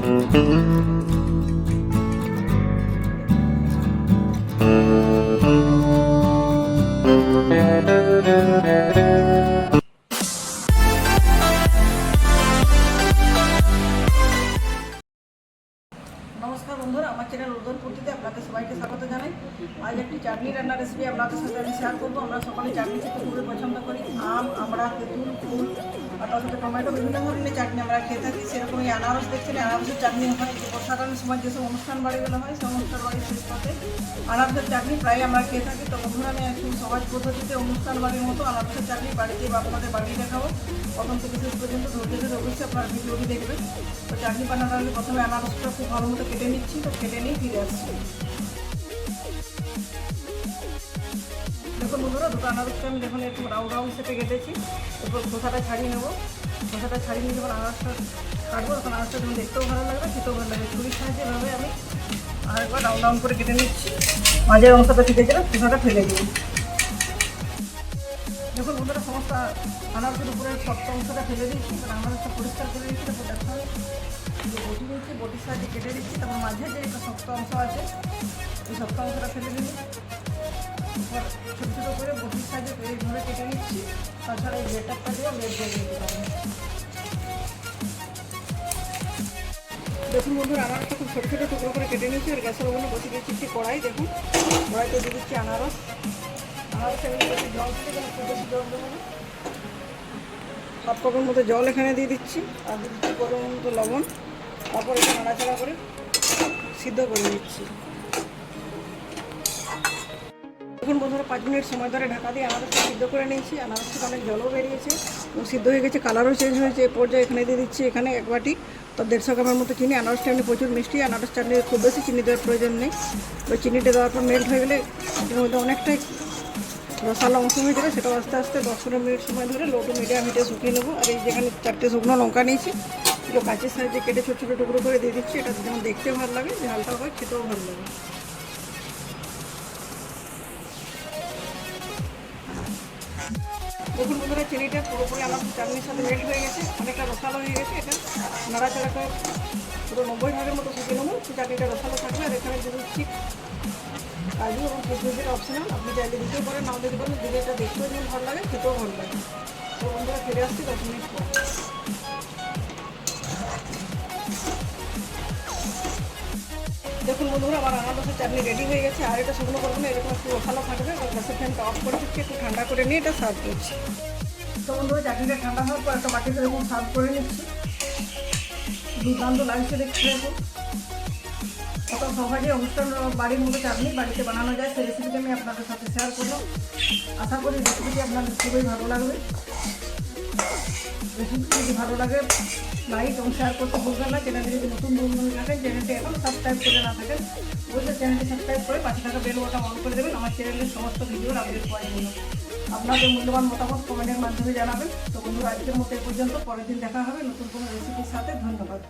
Mm-hmm. আমার channel udon পূর্তিতে আপনাদের সবাইকে স্বাগত জানাই। আজ একটি চাটনি রান্নার রেসিপি আপনাদের সাথে আমি শেয়ার করব। আমরা সকলে চাটনি খেতে খুবই পছন্দ করি। আম, আমরা, তেঁতুল, ফুল, আর তার সাথে টমেটো, বিভিন্ন ধরনের চাটনি আমরা খেয়ে থাকি। সেরকমই আনারস দেখছেন, আনারসের চাটনি হয় যে বর্ষাকালীন সময় যেসব অনুষ্ঠান বাড়িগুলো হয়, সেই অনুষ্ঠান বাড়ির শেষ পথে আনারসের চাটনি প্রায় আমরা খেয়ে থাকি। তো বন্ধুরা, আমি একটু সহজ পদ্ধতিতে অনুষ্ঠান বাড়ির মতো আনারসের চাটনি বাড়িতে বা আপনাদের বাড়ি দেখাবো। প্রথম থেকে শেষ পর্যন্ত ধৈর্য অবশ্যই আপনার ভিডিওটি দেখবেন। তো চাটনি বানানোর আগে প্রথমে আনারসটা খুব ভালো মতো কেটে নিচ্ছি, তো কেটে নিয়ে ফিরে আসছি। দেখুন বন্ধুরা, দুটো আনারসটা আমি দেখুন একটু রাউন্ড রাউন্ড শেপে কেটেছি। এরপর খোসাটা ছাড়িয়ে নেব। খোসাটা ছাড়িয়ে নিয়ে যখন আনারসটা কাটবো, তখন আনারসটা যখন দেখতেও ভালো লাগবে, খেতেও ভালো লাগবে। ছুরির সাহায্যে এভাবে আমি আরেকবার রাউন্ড রাউন্ড করে কেটে নিচ্ছি। মাঝের অংশটা থেকে গেলে ফেলে দিই। দেখুন বন্ধুরা সমস্ত আনারসের উপরে শক্ত অংশটা ফেলে দিচ্ছি এবার আনারসটা পরিষ্কার করে দিচ্ছি তারপর হবে যে বটি নিচ্ছি বটির সাহায্যে কেটে দিচ্ছি, তারপর মাঝে যে একটা শক্ত অংশ আছে এই শক্ত অংশটা ফেলে দিচ্ছি ছোটো ছোটো করে বটির সাহায্যে এইভাবে কেটে নিচ্ছি, তাছাড়া এই লেটারটা দিয়ে লেট দিয়ে দিতে পারব দেখুন বন্ধুরা, আনারসটা খুব ছোটো ছোটো টুকরো করে কেটে নিয়েছি, আর গ্যাসের ওভেনে বসে দিচ্ছি একটি কড়াই, দেখুন। কড়াইতে দিয়ে দিচ্ছি আনারস। আনারসটা আমি একটু জল দিতে হাফ কাপের মতো জল এখানে দিয়ে দিচ্ছি, আর দিচ্ছি পরিমাণ মতো লবণ, তারপর এটা নাড়াচাড়া করে সিদ্ধ করে দিচ্ছি এখন বন্ধুরা পাঁচ মিনিট সময় ধরে ঢাকা দিয়ে আনারসটা সিদ্ধ করে নিয়েছি, আনারস থেকে অনেক জলও বেরিয়েছে সিদ্ধ হয়ে গেছে, কালারও চেঞ্জ হয়েছে এই পর্যায়ে এখানে দিয়ে দিচ্ছি এখানে এক বাটি, তো দেড়শো গ্রামের মতো চিনি, আনারসটা এমনি প্রচুর মিষ্টি, আনারস চাটনি খুব বেশি চিনি দেওয়ার প্রয়োজন নেই। ওই চিনিটা দেওয়ার পর মেল্ট হয়ে গেলে এটার মধ্যে অনেকটাই রসালো অংশ হয়ে যাবে সেটাও আস্তে আস্তে দশ পনেরো মিনিট সময় ধরে লো টু মিডিয়াম হিটে শুকিয়ে নেব। আর এই যেখানে চারটে শুকনো লঙ্কা নিয়েছি এগুলো কাঁচের সাইজে কেটে ছোটো ছোটো টুকরো করে দিয়ে দিচ্ছি। এটা যেমন দেখতে ভালো লাগে ঝালটা হয়, খেতেও ভালো লাগে। দেখুন বন্ধুরা, চিনিটা পুরোপুরি আমার চাটনির সাথে মেল্ট হয়ে গেছে, অনেকটা রসালো হয়ে গেছে এটা। নাড়াচাড়া করে পুরো নব্বই ভাগের মতো শুকিয়ে নেব চাটনিটা রসালো থাকবে। আর এখানে দিয়ে দিচ্ছি কাজু এবং কিশমিশের অপশনাল আপনি চাইলে দিতেও পারেন নাও দিতে পারেন। দিলে এটা দেখতেও যেমন ভালো লাগে, খেতেও ভালো লাগে। তো বন্ধুরা, ফিরে আসছি দশ মিনিট পর দেখুন বন্ধুরা, আমার আনারসের চাটনি রেডি হয়ে গেছে। আর এটা শুকনো করব না এরকম একটু রসালো থাকবে। এবার গ্যাসের ফ্যানটা অফ করে দিচ্ছি, একটু ঠান্ডা করে নিয়ে এটা সার্ভ করছি। তো বন্ধুরা, চাটনিটা ঠান্ডা হওয়ার পর একটা বাটিতে এরকম সার্ভ করে নিচ্ছি। দুর্দান্ত লাগছে দেখতে দেখুন। কত সহজে অনুষ্ঠান, বাড়ির মতো চাটনি বাড়িতে বানানো যায়, সেই রেসিপিটা আমি আপনাদের সাথে শেয়ার করলাম আশা করি রেসিপিটি আপনাদের খুবই ভালো লাগবে। রেসিপিটি যদি ভালো লাগে লাইক এবং শেয়ার করতে ভুলবেন না। চ্যানেলটি যদি নতুন বন্ধু থাকেন চ্যানেলটি এখন সাবস্ক্রাইব করে না থাকেন, অবশ্যই চ্যানেলটি সাবস্ক্রাইব করে পাশে থাকা বেল বাটন অন করে দেবেন। আমার চ্যানেলের সমস্ত ভিডিওর আপডেট পাওয়ার জন্য। আপনাদের মূল্যবান মতামত কমেন্টের মাধ্যমে জানাবেন। তো বন্ধুরা, আজকের মতো পর্যন্ত। পরের দিন দেখা হবে নতুন কোনো রেসিপির সাথে। ধন্যবাদ।